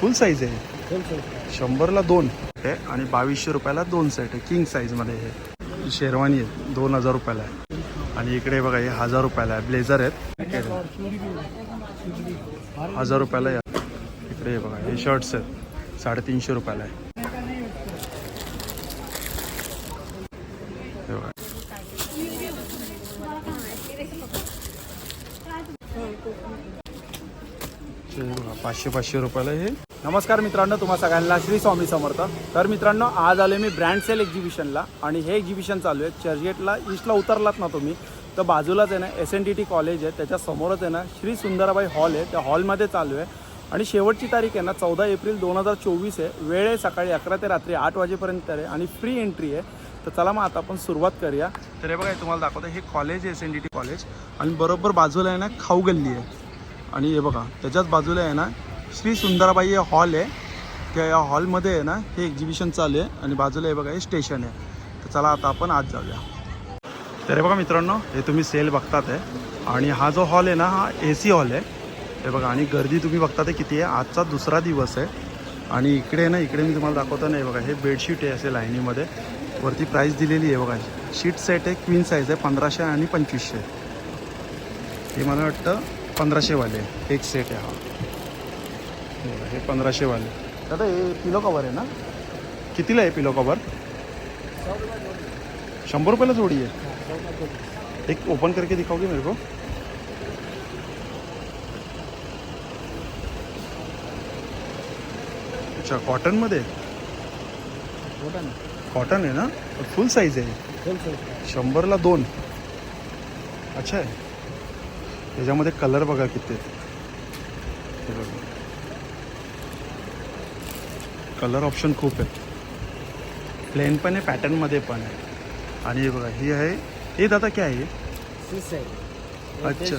फुल size आहे. शंभरला दोन आहे आणि बावीसशे रुपयाला दोन सेट आहे. किंग साईजमध्ये हे ही. शेरवानी आहे. दोन हजार रुपयाला आहे. आणि इकडे बघा हे हजार रुपयाला आहे. ब्लेझर आहेत. हजार रुपयाला या. इकडे बघा हे शर्ट्स आहेत. साडेतीनशे रुपयाला आहे. पाचशे पाचशे रुपयाला हे. नमस्कार मित्रांनो तुम्हा सगळ्यांना श्री स्वामी समर्थ. तर मित्रांनो आज आले मी ब्रँड सेल एक्झिबिशनला आणि हे एक्झिबिशन चालू आहे. चर्चगेटला ईस्टला उतरलात ना तुम्ही तर बाजूलाच आहे ना S N T T college आहे. त्याच्यासमोरच आहे ना श्री सुंदराबाई हॉल आहे. त्या हॉलमध्ये चालू आहे. आणि शेवटची तारीख आहे ना चौदा एप्रिल दोन हजार चोवीस आहे. वेळ आहे सकाळी अकरा ते रात्री आठ वाजेपर्यंत आहे आणि फ्री एंट्री आहे. तर चला मग आता आपण सुरुवात करूया. तर हे बघा हे तुम्हाला दाखवतं. हे कॉलेज आहे S N D T college आणि बरोबर बाजूला आहे ना खाऊ गल्ली आहे. आणि हे बघा त्याच्याच बाजूला आहे ना श्री सुंदराबाई हे हॉल आहे. त्या या हॉलमध्ये आहे ना हे एक्झिबिशन चालू आहे आणि बाजूला हे बघा हे स्टेशन आहे. तर चला आता आपण आज जाऊया. तर हे बघा मित्रांनो हे तुम्ही सेल बघतात आहे आणि हा जो हॉल आहे ना हा ए सी हॉल आहे. हे बघा आणि गर्दी तुम्ही बघतात ते किती आहे. आजचा दुसरा दिवस आहे. आणि इकडे आहे ना इकडे मी तुम्हाला दाखवतो नाही बघा हे बेडशीट आहे असे लाईनीमध्ये. वरती प्राईस दिलेली आहे बघा. शीट सेट आहे क्वीन साईज आहे पंधराशे आणि पंचवीसशे. हे मला वाटतं पंधराशेवाले एक सेट आहे हा. हे बघा, हे पंधराशेवाले दादा हे पिलो कवर आहे ना? कितीला आहे पिलो कवर शंभर रुपयाला जोडी आहे. एक ओपन करके दिखाओगे मेरे को? अच्छा कॉटनमध्ये कॉटन आहे ना? फुल साईज आहे. शंभरला दोन. अच्छा आहे. त्याच्यामध्ये कलर बघा किती आहेत. हे बघा. कलर ऑप्शन खूप आहेत प्लेन पण आहे पॅटर्नमध्ये पण आहे. आणि हे बघा ही आहे. हे दादा काय आहे? अच्छा.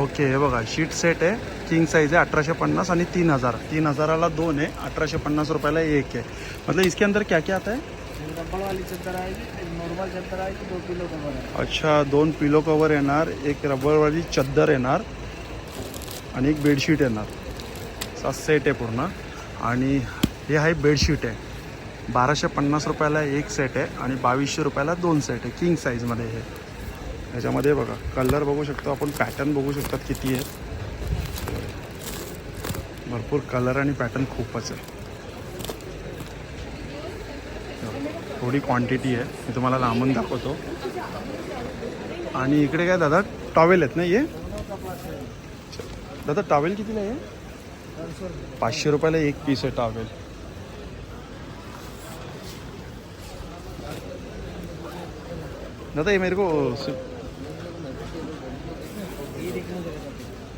ओके हे बघा शीट सेट आहे. किंग साइज है अठारह पन्नास आणि तीन हजार. तीन हजाराला दोन आहे अठारह पन्नास रुपयाला एक है मतलब इसके अंदर क्या क्या आता है? रब्बड़ वाली चद्दर आएगी नॉर्मल चद्दर आएगी दो किलो कवर है अच्छा दोन पिलो कवर येणार एक रबरवाली चद्दर येणार आणि एक बेडशीट येणार. असा सेट आहे पूर्ण. आणि हे आहे बेडशीट आहे. बाराशे पन्नास रुपयाला एक सेट आहे आणि बावीसशे रुपयाला दोन सेट आहे. किंग साईजमध्ये हे. ह्याच्यामध्ये बघा कलर बघू शकतो आपण पॅटर्न बघू शकतात किती आहे. भरपूर कलर आणि पॅटर्न खूपच आहे. थोडी क्वांटिटी आहे. मी तुम्हाला लांबून दाखवतो. आणि इकडे काय दादा? टॉवेल आहेत ना ये दादा टॉवेल कितीला आहे? पाचशे रुपयाला एक पीस आहे टॉवेल दादा ये मेरे को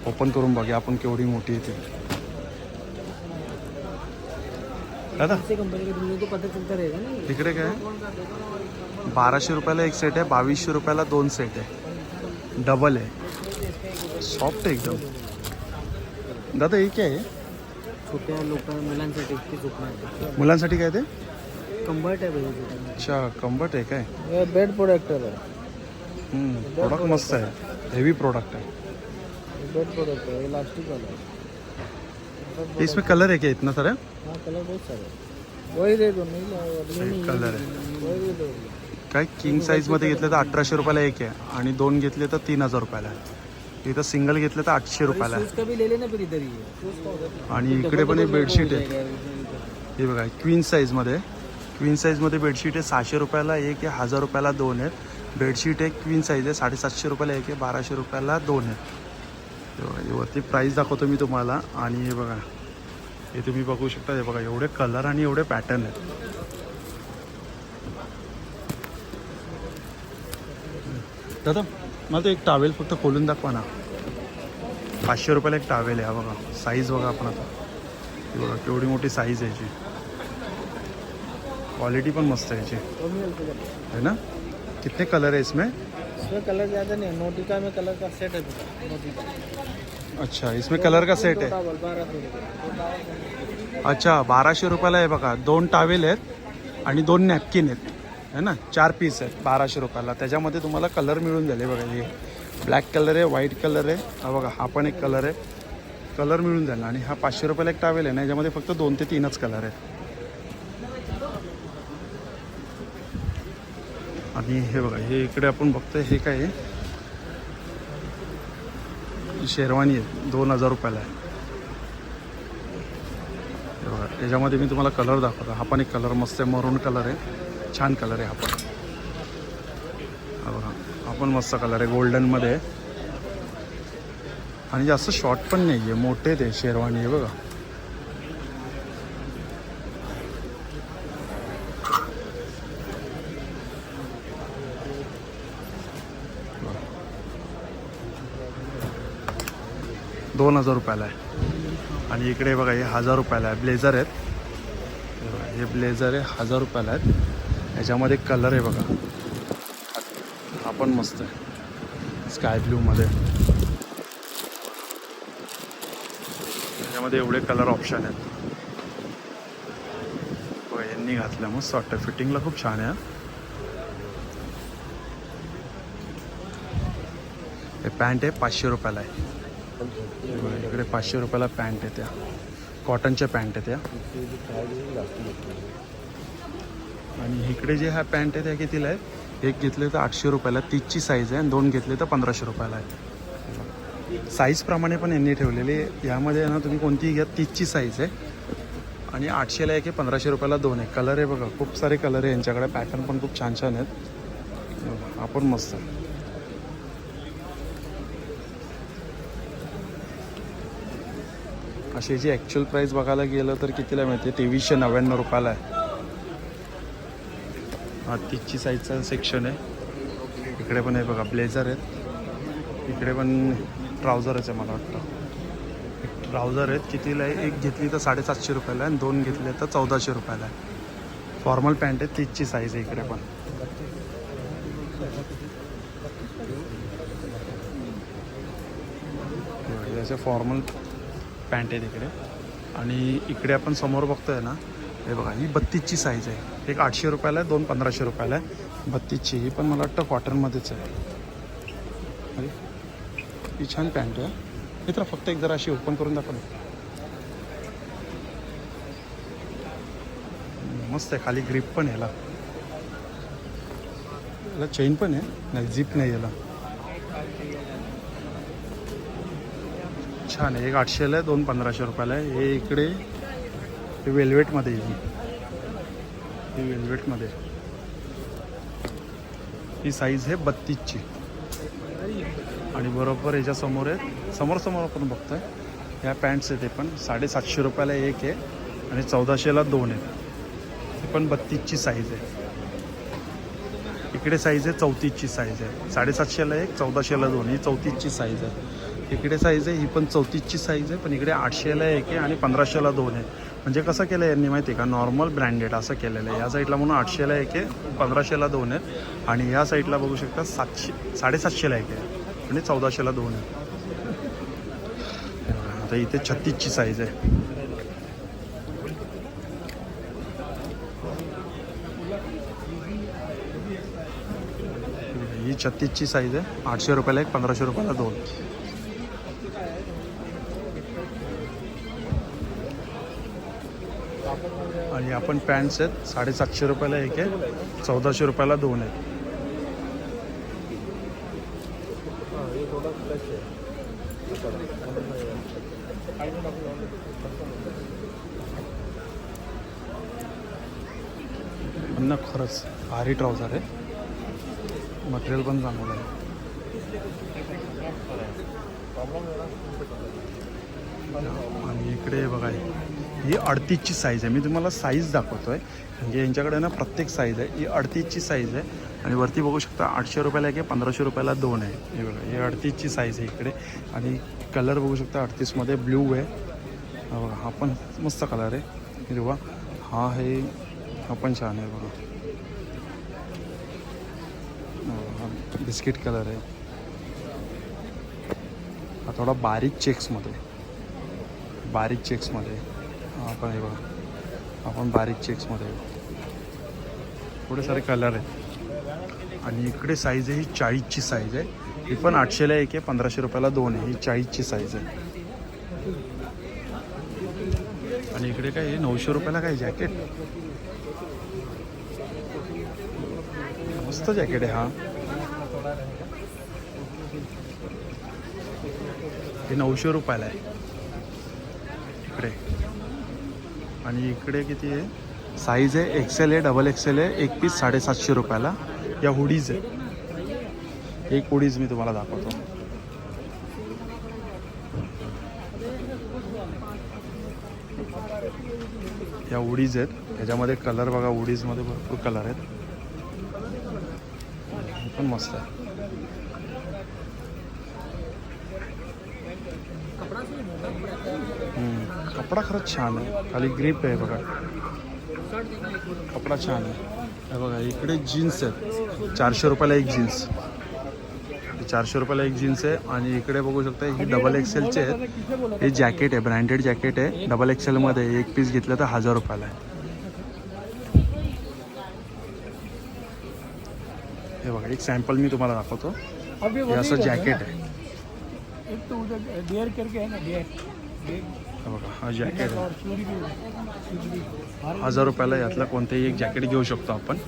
ओपन करून बघूया आपण केवढी मोठी आहे ती. दादा तिकडे काय? बाराशे रुपयाला एक सेट आहे बावीसशे रुपयाला दोन सेट आहे. डबल आहे. सॉफ्ट आहे एकदम. दादा हे काय आहे? छोट्या लोक? मुलांसाठी ते झोपणार मुलांसाठी काय ते? कंबर्ट आहे अच्छा कम्फर्ट आहे काय? बेड प्रोडक्टर है प्रोडक्ट मस्त आहे. हेवी प्रोडक्ट आहे. बेड प्रोडक्ट है इलास्टिक वाला है इसमें कलर है क्या इतना सारा? हाँ कलर बहुत सारे वही दे दो नहीं कलर आहे वही दे दो। काय किंग साईजमध्ये घेतलं तर अठराशे रुपयाला एक आहे. आणि दोन घेतले तर तीन हजार रुपयाला आहे. इथं सिंगल घेतलं तर आठशे रुपयाला. आहे आणि इकडे पण एक बेडशीट आहे. हे बघा क्वीन साईजमध्ये क्वीन साईजमध्ये बेडशीट आहे सहाशे रुपयाला एक आहे हजार रुपयाला दोन आहेत. बेडशीट आहे क्वीन साईज आहे साडेसातशे रुपयाला एक आहे बाराशे रुपयाला दोन आहेत. हे बघा हे वरती प्राईस दाखवतो मी तुम्हाला. आणि हे बघा हे तुम्ही बघू शकता हे बघा एवढे कलर आणि एवढे पॅटर्न आहेत. दादा मला तो एक टावेल फक्त खोलून दाखवा ना. पाचशे रुपयाला एक टावेल आहे हा बघा. साईज बघा आपण आता. हे बघा केवढी मोठी साईज आहे याची. क्वालिटी पण मस्त आहे याची. है ना? कितने कलर है इसमें? इसमें कलर ज़्यादा नहीं है नोटिका में कलर का सेट है नोटिका अच्छा इसमें कलर का सेट आहे. का अच्छा बाराशे रुपयाला आहे बघा. दोन टावेल आहेत आणि दोन नॅपकिन आहेत. है ना? चार पीस आहेत बाराशे रुपयाला. त्याच्यामध्ये तुम्हाला कलर मिळून जाईल. बघा हे ब्लॅक कलर आहे व्हाईट कलर आहे. हा बघा हा पण एक कलर आहे. कलर मिळून जाईल. आणि हा पाचशे रुपयाला एक टावेल आहे ना याच्यामध्ये फक्त दोन ते तीनच कलर आहेत. आणि हे बघा हे इकडे आपण बघतोय हे काय आहे? शेरवानी आहे दोन हजार रुपयाला आहे. हे बघा याच्यामध्ये मी तुम्हाला कलर दाखवतो. हा पण एक कलर मस्त आहे मरून कलर आहे. छान कलर आहे हा पण. हा बघा हा पण मस्त कलर आहे गोल्डनमध्ये आणि जास्त शॉर्ट पण नाही आहे मोठे ते शेरवानी आहे बघा. दोन हजार रुपयाला आहे. आणि इकडे बघा हे हजार रुपयाला आहे ब्लेझर आहेत. हे ब्लेझर आहे हजार रुपयाला आहेत. याच्यामध्ये कलर आहे बघा. हा पण मस्त आहे. स्काय ब्ल्यूमध्ये त्याच्यामध्ये एवढे कलर ऑप्शन आहेत. बघा, यांनी घातलं मस्त वाटतं फिटिंगला खूप छान आहे हे. पॅन्ट आहे पाचशे रुपयाला आहे. इकडे पाचशे रुपयाला पॅन्ट आहे त्या कॉटनच्या पॅन्ट आहे त्या आणि इकडे जे ह्या पॅन्ट आहे त्या कितीला आहेत एक घेतले तर आठशे रुपयाला तीसची साईज आहे आणि दोन घेतले तर पंधराशे रुपयाला आहे. साईजप्रमाणे पण यांनी ठेवलेली आहे. यामध्ये आहे ना तुम्ही कोणतीही घ्या तीसची साईज आहे. आणि आठशेला एक आहे पंधराशे रुपयाला दोन आहे. कलर आहे बघा खूप सारे कलर आहे यांच्याकडे. पॅटर्न पण खूप छान छान आहेत. आपण मस्त. अशी याची ॲक्च्युअल प्राईस बघायला गेलं तर कितीला मिळते? तेवीसशे नव्याण्णव रुपयाला आहे. हा तीसची साईजचा सेक्शन आहे. इकडे पण आहे बघा ब्लेझर आहेत. इकडे पण ट्राउझरच आहे मला वाटतं. ट्राउझर आहेत कितीला आहे? एक घेतली तर साडेसातशे रुपयाला आहे आणि दोन घेतले तर चौदाशे रुपयाला आहे. फॉर्मल पॅन्ट आहे तीसची साईज आहे इकडे पण. असे फॉर्मल पॅन्ट आहे तिकडे आणि इकडे आपण समोर बघतोय ना हे बघा ही बत्तीसची साईज आहे. एक आठशे रुपयाला आहे दोन पंधराशे रुपयाला आहे. बत्तीसची ही पण मला वाटतं कॉटनमध्येच आहे. अरे ही छान पॅन्ट आहे. मित्र फक्त एक जरा अशी ओपन करून दाखव मस्त आहे खाली ग्रिप पण याला. याला चेन पण आहे नाही झिप नाही याला. छान आहे एक आठशेला आहे दोन पंधराशे रुपयाला आहे. हे इकडे हे वेल्वेटमध्ये येईल ही वेल्वेटमध्ये ही साईज आहे बत्तीसची. आणि बरोबर याच्या समोर आहे समोर समोर आपण बघतोय ह्या पॅन्ट्स आहेत ते पण. साडेसातशे रुपयाला एक आहे आणि चौदाशेला दोन आहे ही पण बत्तीसची साईज आहे. इकडे साईज आहे चौतीसची साईज आहे. साडेसातशेला एक चौदाशेला दोन. ही चौतीसची साईज आहे. इकडे साईज आहे ही पण चौतीसची साईज आहे पण इकडे आठशेला एक आहे आणि पंधराशेला दोन आहे. म्हणजे कसं केलं आहे यांनी माहिती आहे का? नॉर्मल ब्रँडेड असं केलेलं आहे. या साईडला म्हणून आठशेला एक आहे पंधराशेला दोन आहे आणि या साईडला बघू शकता सातशे साडेसातशेला एक आहे. आणि चौदाशेला दोन आहे. आता इथे छत्तीसची साईज आहे. ही छत्तीसची साईज आहे. आठशे रुपयाला एक पंधराशे रुपयाला दोन. आणि आपण पॅन्ट्स आहेत साडेसातशे रुपयाला एक आहे चौदाशे रुपयाला दोन आहेत. ना खरंच भारी ट्राउझर आहे. मटेरियल पण चांगलं आहे. आणि इकडे बघा ही अडतीसची साईज आहे. मी तुम्हाला साईज दाखवतो आहे म्हणजे यांच्याकडे ना प्रत्येक साईज आहे. ही अडतीसची साईज आहे. आणि वरती बघू शकता आठशे रुपयाला एक आहे पंधराशे रुपयाला दोन आहे. हे बघा ही अडतीसची साईज आहे इकडे. आणि कलर बघू शकता अडतीसमध्ये ब्ल्यू आहे. हा बघा हा पण मस्त कलर आहे. हिरवा हा आहे हा पण छान आहे बघा. हा बिस्किट कलर आहे. हा थोडा बारीक चेक्समध्ये बारीक चेक्समध्ये आपण पण हे बघा. आपण बारीक चेक्समध्ये थोडे सारे कलर आहेत. आणि इकडे साईज आहे ही चाळीसची साईज आहे. ही पण आठशेला एक आहे पंधराशे रुपयाला दोन आहे. ही चाळीसची साईज आहे. आणि इकडे काय आहे नऊशे रुपयाला काय जॅकेट मस्त जॅकेट आहे हा. हे नऊशे रुपयाला आहे इकडे आणि इकडे किती आहे? साईज आहे एक्सेल आहे डबल एक्सेल आहे एक पीस साडेसातशे रुपयाला. या हुडीज आहे. एक हुडीज मी तुम्हाला दाखवतो. या उडीज आहेत. ह्याच्यामध्ये कलर बघा उडीजमध्ये भरपूर कलर आहेत. हे पण मस्त आहे. कपडा खरंच छान आहे. खाली ग्रीप आहे बघा. कपडा छान आहे. हे बघा इकडे जीन्स आहेत. चारशे रुपयाला एक जीन्स चारशे रुपयाला एक जीन्स आहे. आणि इकडे बघू शकता ही डबल एक्सेलचे आहेत. हे जॅकेट आहे ब्रँडेड जॅकेट आहे. डबल एक्सेलमध्ये एक पीस घेतलं तर हजार रुपयाला आहे. हे बघा एक सॅम्पल मी तुम्हाला दाखवतो. हे असं जॅकेट आहे. बघा हा जॅकेट आहे. हजार रुपयाला यातलं कोणतंही एक जॅकेट घेऊ शकतो आपण.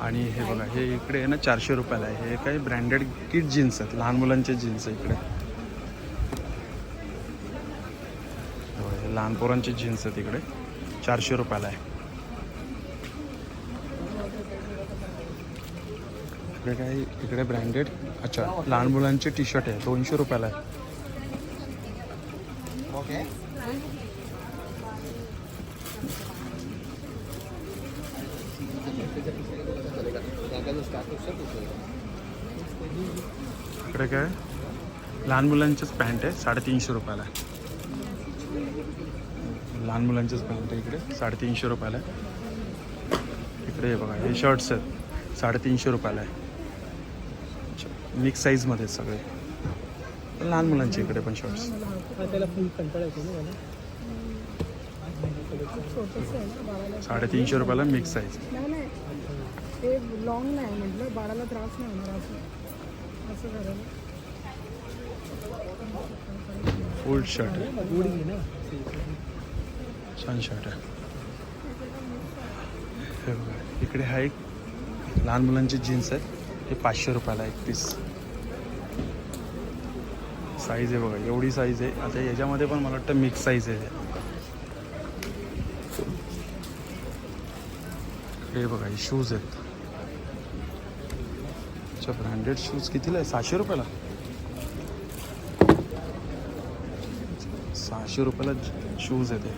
आणि हे बघा हे इकडे आहे ना चारशे रुपयाला आहे. हे काही ब्रँडेड किट जीन्स आहेत लहान मुलांचे जीन्स आहे इकडे. हे लहान पोरांचे जीन्स आहेत इकडे. चारशे रुपयाला आहे. इकडे काय इकडे ब्रँडेड अच्छा लहान मुलांचे टी शर्ट आहे दोनशे रुपयाला आहे. इकडे काय? लहान मुलांचीच पॅन्ट आहे साडेतीनशे रुपयाला. आहे लहान मुलांचंच पॅन्ट आहे इकडे साडेतीनशे रुपयाला आहे. इकडे हे बघा हे शर्ट्स आहेत साडेतीनशे रुपयाला आहे. मिक्स साईजमध्ये आहेत सगळे. लहान मुलांचे इकडे पण शर्ट्स साडेतीनशे रुपयाला मिक्स साईज ते लॉंग नाही म्हटलं बाळाला त्रास नाही होणार असं. असं करायला. ओल्ड शर्ट आहे छान शर्ट आहे. हे बघा इकडे हा एक लहान मुलांचे जीन्स आहेत. हे पाचशे रुपयाला एक पीस साईज आहे बघा एवढी साईज आहे. आता याच्यामध्ये पण मला वाटतं मिक्स साईज आहे हे. बघा हे शूज आहेत. अच्छा ब्रँडेड शूज कितीला आहे? सहाशे रुपयाला? पाचशे रुपयाला शूज आहे ते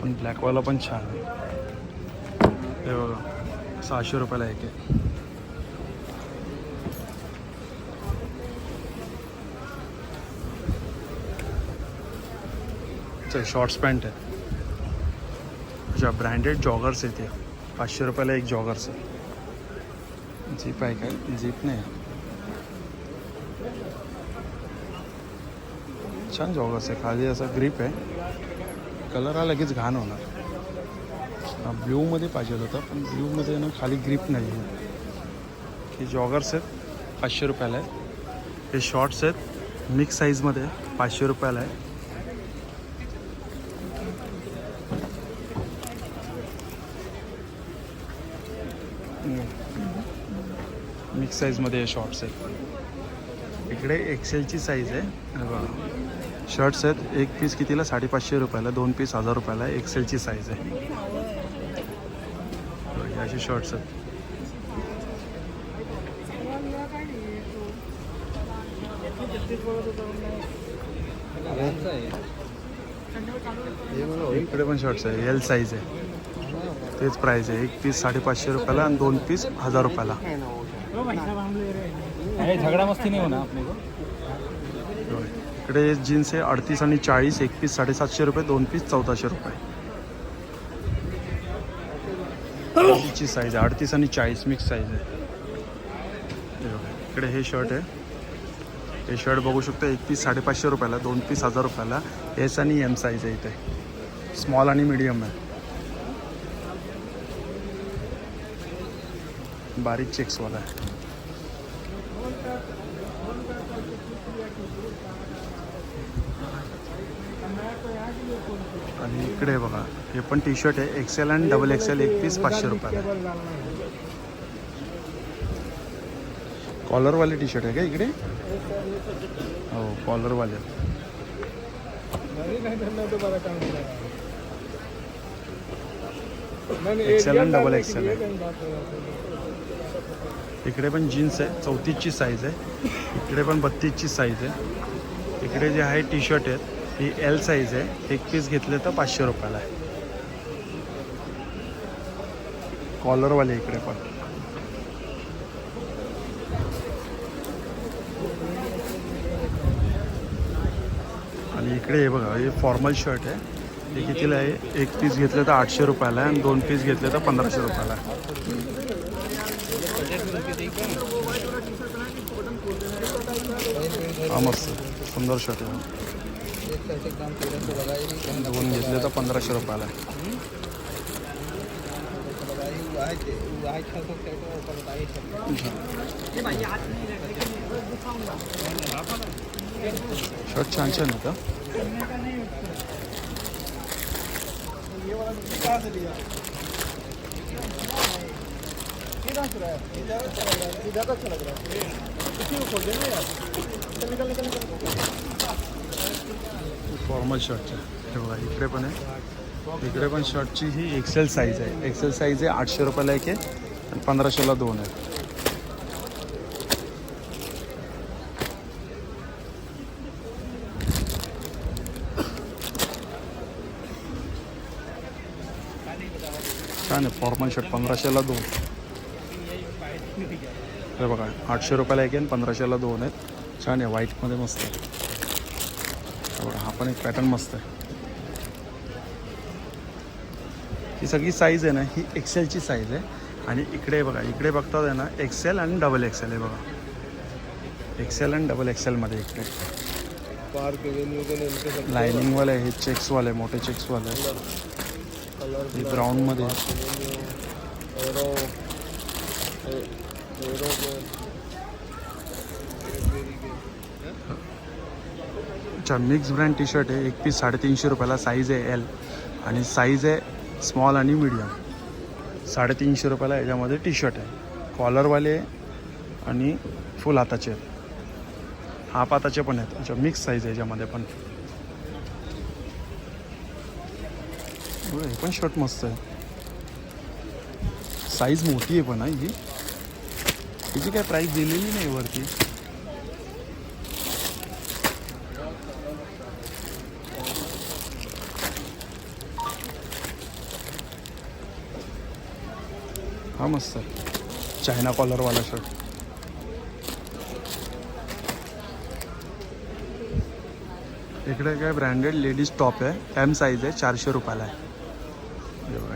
पण ब्लॅकवाला पण छान आहे. हे बघा सहाशे रुपयाला एक आहे. शॉर्ट्स पॅन्ट आहे. अच्छा ब्रँडेड जॉगर्स आहे ते पाचशे रुपयाला एक जॉगर्स आहे. जीप आहे काय जीप नाही. छान जॉगर्स आहे खाली असा ग्रीप आहे. कलर हा लगेच घाण होणार. ब्ल्यूमध्ये पाहिजे होता पण ब्ल्यूमध्ये ना खाली ग्रीप नाही आहे. हे जॉगर्स आहेत पाचशे रुपयाला आहे हे शॉर्ट्स आहेत मिक्स साईजमध्ये पाचशे रुपयाला आहे. मिक्स साईजमध्ये हे शॉर्ट्स आहेत. इकडे एक्सेलची साईज आहे. हे बघा. शर्ट्स आहेत. एक पीस कितीला? साडेपाचशे रुपयाला. दोन पीस हजार रुपयाला एक्सेलची साईज आहे. हे असे शर्ट्स आहेत. इकडे पण शर्ट्स आहे. एल साईज आहे. तेच प्राईस आहे. एक पीस साडेपाचशे रुपयाला आणि दोन पीस हजार रुपयाला. झगडा मस्ती नाही होणार आपले. को इकडे जीन्स आहे अडतीस आणि चाळीस एक पीस साडेसातशे रुपये दोन पीस चौदाशे रुपये. ची साईज आहे? अडतीस आणि चाळीस मिक्स साईज आहे. इकडे हे शर्ट आहे. हे शर्ट बघू शकता एक पीस साडेपाचशे रुपयाला दोन पीस हजार रुपयाला. एस आणि एम साईज आहे इथे. स्मॉल आणि मीडियम आहे. बारीक चेक्सवाला आहे. इकडे बेपन टी शर्ट है एक्सेल एंड डबल एक्सेल एक पीस पाचशे रुपये कॉलरवाले टी शर्ट है क्या इकडे? हो कॉलर वाले एक्सेल एंड डबल एक्सेल है इकडे पण जीन्स आहे चौतीसची साईज आहे. इकडे पण बत्तीसची साईज आहे. इकडे जे आहे टी शर्ट आहेत ही एल साईज आहे. एक पीस घेतले तर पाचशे रुपयाला आहे. कॉलरवाले इकडे पण. आणि इकडे हे बघा हे फॉर्मल शर्ट आहे. हे कितीला आहे? एक पीस घेतलं तर आठशे रुपयाला आहे आणि दोन पीस घेतले तर पंधराशे रुपयाला आहे. हा मस्त सुंदर शर्ट आहे. दोन घेतले तर पंधराशे रुपयाला शर्ट छान छान होतं फॉर्मल शर्टचे हे इकडे पण आहे. इकडे पण शर्टची ही एक्सेल साईज आहे. एक्सेल साईज आहे आठशे रुपयाला एक आहे आणि पंधराशेला दोन आहे. छान आहे. फॉर्मल शर्ट पंधराशेला दोन. हे बघा आठशे रुपयाला एक आहे आणि पंधराशेला दोन आहेत. छान आहे व्हाईटमध्ये मस्त आहे. बघा हा पण एक पॅटर्न मस्त आहे. ही सगळी साईज आहे ना ही एक्सेलची साईज आहे. आणि इकडे बघा इकडे बघतात आहे ना एक्सेल आणि डबल एक्सेल आहे बघा. एक्सेल आणि डबल एक्सेलमध्ये इकडे. लायनिंगवाले हे चेक्सवाले मोठे चेक्सवाले ब्राऊनमध्ये अच्छा मिक्स ब्रँड टी शर्ट आहे. एक पीस साडेतीनशे रुपयाला साईज आहे एल आणि साईज आहे स्मॉल आणि मीडियम साडेतीनशे रुपयाला याच्यामध्ये टी शर्ट आहे कॉलरवाले आणि फुल हाताचे आहेत. हाफ हाताचे पण आहेत. अच्छा मिक्स साईज आहे याच्यामध्ये पण. हो, हे पण शर्ट मस्त आहे. साईज मोठी आहे पण ही. तिची काय प्राईस दिलेली नाही वरती. हा मस्त चायना कॉलरवाला शर्ट इकडे काय ब्रँडेड लेडीज टॉप आहे. एम साईज आहे चारशे रुपयाला आहे.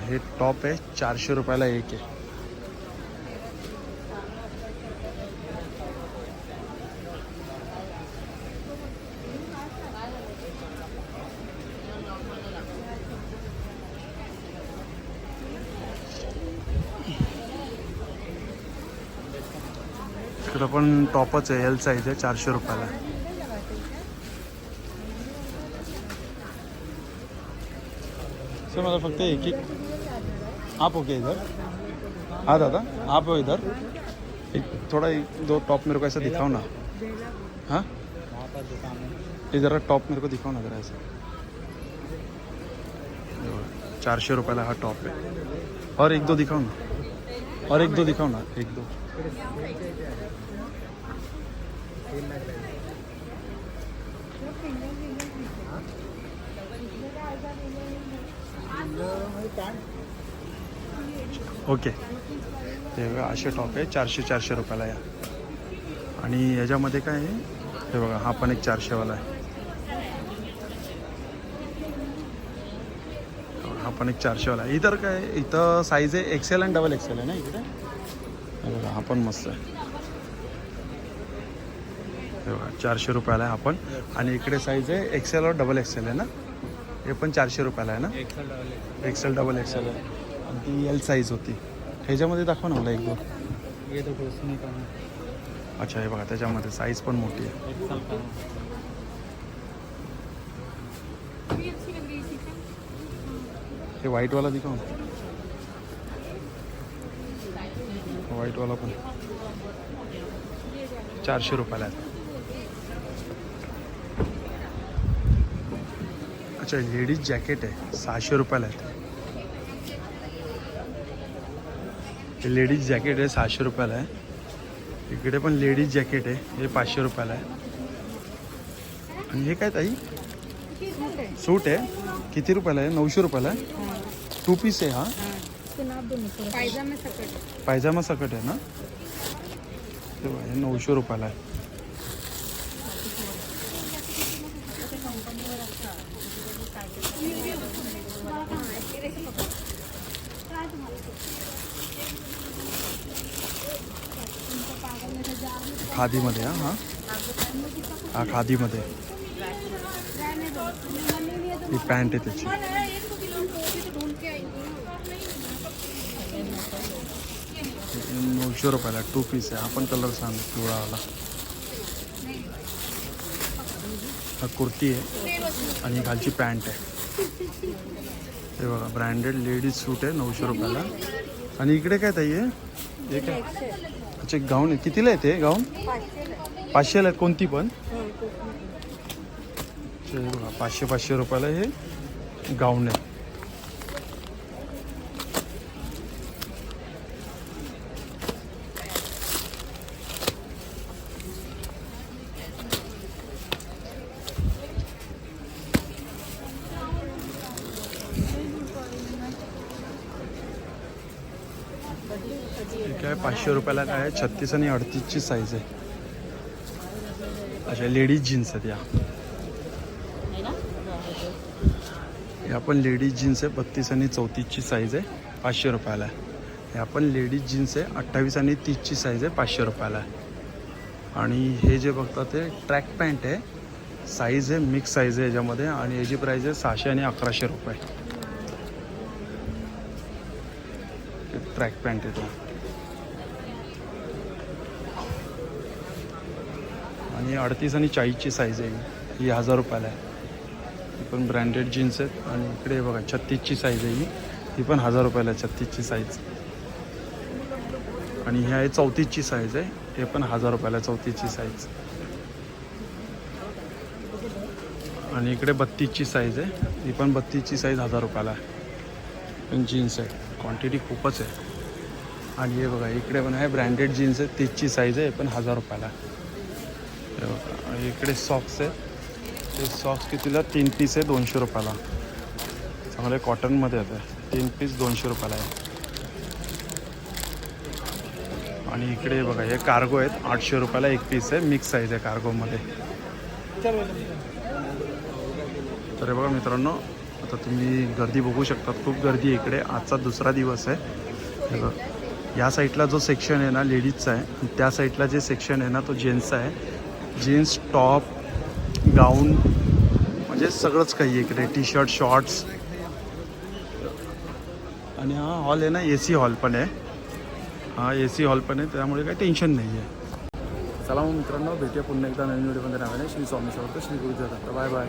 हे टॉप आहे चारशे रुपयाला एक आहे. इकडं पण टॉपच आहे एल साईज आहे चारशे रुपयाला. सर मला फक्त एक एक आप ओके इधर. हाँ दादा. आप हो इधर. एक थोड़ा एक दो टॉप मेरे को ऐसा दिखाओ ना. हाँ? इधर टॉप मेरे को दिखाओ ना जरा ऐसा. चारशे रुपयाला हा टॉप आहे. और एक दो दिखाओ ना. और एक दो दिखाओ ना. एक दो. ओके. ते बघा असे टॉप आहे. चारशे चारशे रुपयाला या. आणि याच्यामध्ये काय आहे? हे बघा हा पण एक चारशेवाला आहे. हा पण एक चारशेवाला आहे. इतर काय इथं साईज आहे एक्सेल आणि डबल एक्सेल आहे ना इकडे? हे बघा हा पण मस्त आहे. चारशे रुपयाला आहे आपण. आणि इकडे साईज आहे एक्सेल और डबल एक्सेल आहे ना? हे पण चारशे रुपयाला आहे ना? एक्सेल डबल एक्सेल आहे. आणि ती एल साईज होती. ह्याच्यामध्ये दाखवा ना मला एक दोन. अच्छा हे बघा त्याच्यामध्ये साईज पण मोठी आहे. हे व्हाईटवाला दिखाव व्हाईटवाला पण. चारशे रुपयाला आहे. अच्छा लेडीज जॅकेट आहे सहाशे रुपयाला आहे. हे लेडीज जॅकेट आहे सहाशे रुपयाला आहे. इकडे पण लेडीज जॅकेट आहे हे पाचशे रुपयाला आहे. आणि हे काय ताई? सूट आहे किती रुपयाला आहे? नऊशे रुपयाला आहे. टू पीस आहे हा. पायजामे सकट आहे ना? हे नऊशे रुपयाला आहे. खादीमध्ये हां? हां हा खादीमध्ये. ही पॅन्ट आहे त्याची. नऊशे रुपयाला टू पीस आहे. हा पण कलर सांग पिवळावाला. हा कुर्ती आहे आणि खालची पॅन्ट आहे. हे बघा ब्रँडेड लेडीज सूट आहे नऊशे रुपयाला. आणि इकडे काय ताई आहे एक अच्छा एक गाऊन आहे. कितीला आहे ते गाऊन? पाचशेला आहेत कोणती पण? बघा पाचशे पाचशे रुपयाला हे गाऊन आहे ठीक आहे पाचशे रुपयाला काय आहे? छत्तीस आणि अडतीसची साईज आहे. अच्छा लेडीज जीन्स आहेत या. या पण लेडीज जीन्स आहे बत्तीस आणि चौतीसची साईज आहे पाचशे रुपयाला आहे. या पण लेडीज जीन्स आहे अठ्ठावीस आणि तीसची साईज आहे पाचशे रुपयाला आहे. आणि हे जे बघता ते ट्रॅक पॅन्ट आहे. साईज आहे मिक्स साईज आहे याच्यामध्ये आणि याची प्राईस आहे सहाशे आणि अकराशे रुपये. ट्रॅक पॅन्ट आहे आणि अडतीस आणि चाळीसची साईज आहे. ही. हजार रुपयाला आहे. ही पण ब्रँडेड जीन्स आहेत. आणि इकडे बघा छत्तीसची साईज आहे ही. ही पण हजार रुपयाला आहे छत्तीसची साईज आणि ही आहे चौतीसची साईज आहे. हे पण हजार रुपयाला आहे चौतीसची साईज आणि इकडे बत्तीसची साईज आहे. ही पण बत्तीसची साईज हजार रुपयाला आहे. पण जीन्स आहे. क्वांटिटी खूपच आहे. आणि हे बघा इकडे पण आहे ब्रँडेड जीन्स आहे. तीसची साईज आहे हे पण हजार रुपयाला आहे. इकडे सॉक्स आहे ते सॉक्स कितीला? तीन पीस आहे दोनशे रुपयाला. चांगले कॉटनमध्ये येतं तीन पीस दोनशे रुपयाला आहे. आणि इकडे बघा हे कार्गो आहेत. आठशे रुपयाला एक पीस आहे. मिक्स साईज आहे कार्गोमध्ये तर बघा मित्रांनो आता तुम्ही गर्दी बघू शकतात खूप गर्दी आहे इकडे. आजचा दुसरा दिवस आहे. हे या साईडला जो सेक्शन आहे ना लेडीजचा आहे त्या साईडला जे सेक्शन आहे ना तो जेंट्सचा आहे. जीन्स टॉप गाऊन म्हणजे सगळंच काही आहे इकडे. टी शर्ट शॉर्ट्स आणि हा हॉल आहे ना ए सी हॉल पण आहे. हा ए सी हॉल पण आहे त्यामुळे काही टेन्शन नाही आहे. चला मग मित्रांनो भेटूया पुन्हा एकदा नवीन व्हिडिओमध्ये राहिले श्री स्वामी समर्थ श्री गुरुदेव बाय बाय.